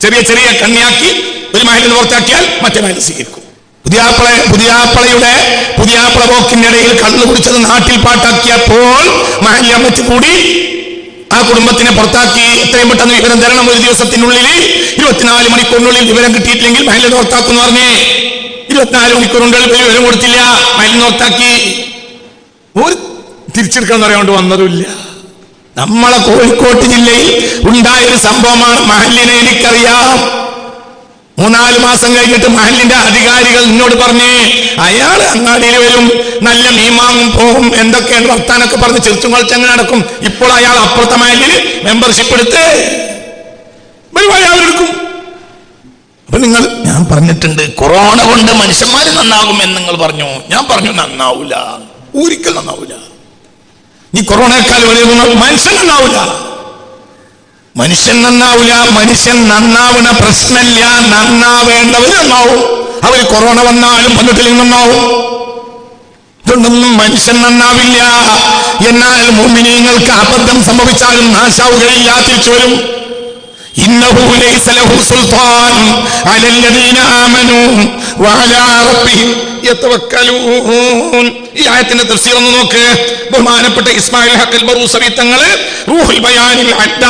ചെറിയ ചെറിയ കണ്ണിയാക്കി ഒരു മഹലിൽ പുറത്താക്കിയാൽ മറ്റേ മഹലിൽ സ്വീകരിക്കും. പുതിയാപ്പള പുതിയാപ്പളയുടെ പുതിയാപ്പള പോക്കിന്റെ ഇടയിൽ കള്ളു കുടിച്ചത് നാട്ടിൽ പാട്ടാക്കിയപ്പോൾ മഹല്യ വെച്ച് കൂടി ആ കുടുംബത്തിനെ പുറത്താക്കി. എത്രയും പെട്ടെന്ന് വിവരം തരണം. ഒരു ദിവസത്തിനുള്ളിൽ ഇരുപത്തിനാല് മണിക്കൂറിനുള്ളിൽ വിവരം കിട്ടിയിട്ടില്ലെങ്കിൽ മഹല്യ പുറത്താക്കും എന്ന് പറഞ്ഞേ. ഇരുപത്തിനാല് മണിക്കൂറിനുള്ളിൽ വിവരം കൊടുത്തില്ല. മഹല്യം പുറത്താക്കി ഒരു തിരിച്ചെടുക്കണം പറയാണ്ട് വന്നതുമില്ല. നമ്മളെ കോഴിക്കോട്ട് ജില്ലയിൽ ഉണ്ടായ ഒരു സംഭവമാണ് മഹലിനെ എനിക്കറിയാം. മൂന്നാൽ മാസം കഴിഞ്ഞിട്ട് മഹലിന്റെ അധികാരികൾ എന്നോട് പറഞ്ഞേ അയാൾ അങ്ങാടിയിൽ വരും നല്ല മീമാങ്ങും പോകും എന്തൊക്കെയാണ് വർത്താനൊക്കെ പറഞ്ഞ് ചെറുച്ചും കളിച്ചങ്ങ് നടക്കും. ഇപ്പോൾ അയാൾ അപ്പുറത്തെ മഹലിൽ മെമ്പർഷിപ്പ് എടുത്ത് അയാളെടുക്കും അപ്പൊ നിങ്ങൾ ഞാൻ പറഞ്ഞിട്ടുണ്ട് കൊറോണ കൊണ്ട് മനുഷ്യന്മാര് നന്നാകും എന്ന് നിങ്ങൾ പറഞ്ഞു. ഞാൻ പറഞ്ഞു നന്നാവൂല. ഒരിക്കൽ നന്നാവൂല. ഈ കൊറോണയെക്കാൾ വലിയ മനുഷ്യൻ നന്നാവൂല. മനുഷ്യൻ നന്നാവില്ല മനുഷ്യൻ നന്നാവണ പ്രശ്നമില്ല നന്നാവേണ്ടവർ നന്നാവും അവർ കൊറോണ വന്നാലും പന്ത്രണ്ടിലും നന്നാവും ഇതൊന്നും മനുഷ്യൻ നന്നാവില്ല. എന്നാൽ മുമിനീങ്ങൾക്ക് അബദ്ധം സംഭവിച്ചാലും നാശാവുകയില്ല തിരിച്ചു വരും ഈ ആയത്തിന്റെ തഫ്സീർ നോക്ക്. ബഹുമാനപ്പെട്ട ഇസ്മായിൽ ഹക്കൽ ബറൂസബി തങ്ങൾ റൂഹുൽ ബയാനിൽ അഡ്ഡ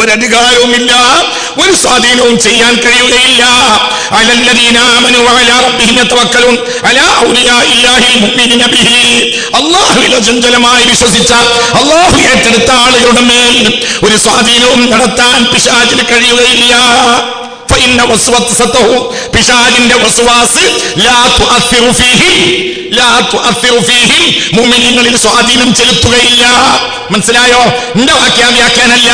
ഒരധികാരവുമില്ല ഒരു സ്വാധീനവും ചെയ്യാൻ കഴിയുകയില്ല. അചഞ്ചലമായി വിശ്വസിച്ച അള്ളാഹു ഏറ്റെടുത്ത ആളുകളുടെ മേൽ ഒരു സ്വാധീനവും നടത്താൻ പിശാചിന് കഴിയുകയില്ല. പിശാജിന്റെ മുമിനിങ്ങളിൽ സ്വാധീനം ചെലുത്തുകയില്ല. മനസ്സിലായോ? എന്റെ വാക്യാ വ്യാഖ്യാനല്ല?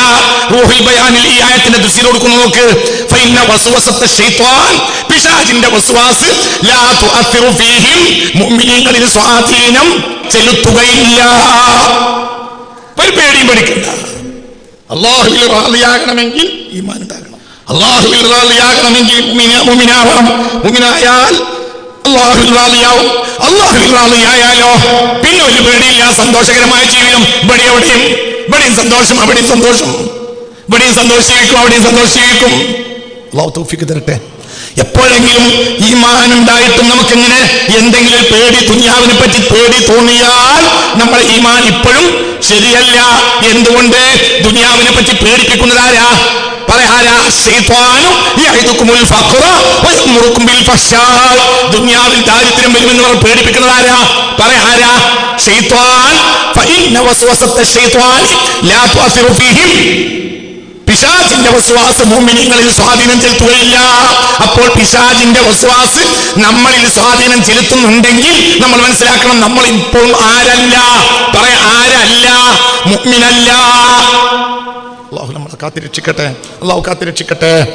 റൂഹുൽ ബയാനിൽ ഈ ആയത്തിന്റെ ദൃശ്യം കൊടുക്കുന്നു നോക്ക്. പിശാജിന്റെ വസുവാസ് ലാ ഫീഹിം. സ്വാധീനം ചെലുത്തുകയില്ല. ഒരു പേടിയും പേടിക്കണ്ട. അള്ളാഹുവിൽ റാളിയാകണമെങ്കിൽ ഈമാൻ അള്ളാഹുവിൽ പിന്നെ ഒരു പേടിയില്ല. സന്തോഷകരമായ ജീവിതം. ഇവിടെ എവിടെയും ഇവിടെയും സന്തോഷം അവിടെയും സന്തോഷം. ഇവിടെയും സന്തോഷിക്കും അവിടെയും സന്തോഷിക്കും. തരട്ടെ. എപ്പോഴെങ്കിലും ഈമാൻ മാനുണ്ടായിട്ടും നമുക്കിങ്ങനെ എന്തെങ്കിലും പേടി ദുനിയാവിനെ പറ്റി പേടി തോന്നിയാൽ നമ്മുടെ ഈമാൻ ഇപ്പോഴും ശരിയല്ല. എന്തുകൊണ്ട്? ദുനിയാവിനെ പറ്റി പേടിപ്പിക്കുന്നതാരാ പറയാരാ ദുനിയാവിൽ ദാരിദ്ര്യം വരുമെന്ന് പറയാരാ ശൈത്വാൻ ലാ തുഅസിറു ഫീഹിം. പിശാചിന്റെ വസ്വാസ് മുഅ്മിനീങ്ങളിൽ സ്വാധീനം ചെലുത്തുകയില്ല. അപ്പോൾ പിശാചിന്റെ വസ്വാസ് നമ്മളിൽ സ്വാധീനം ചെലുത്തുന്നുണ്ടെങ്കിൽ നമ്മൾ മനസ്സിലാക്കണം നമ്മൾ ഇപ്പോൾ ആരല്ല. പറയാ ആരല്ല? മുഅ്മിനല്ല. അള്ളാഹു നമ്മളെ കാത്തിരക്ഷിക്കട്ടെ. അള്ളാഹു കാത്തിരക്ഷിക്കട്ടെ.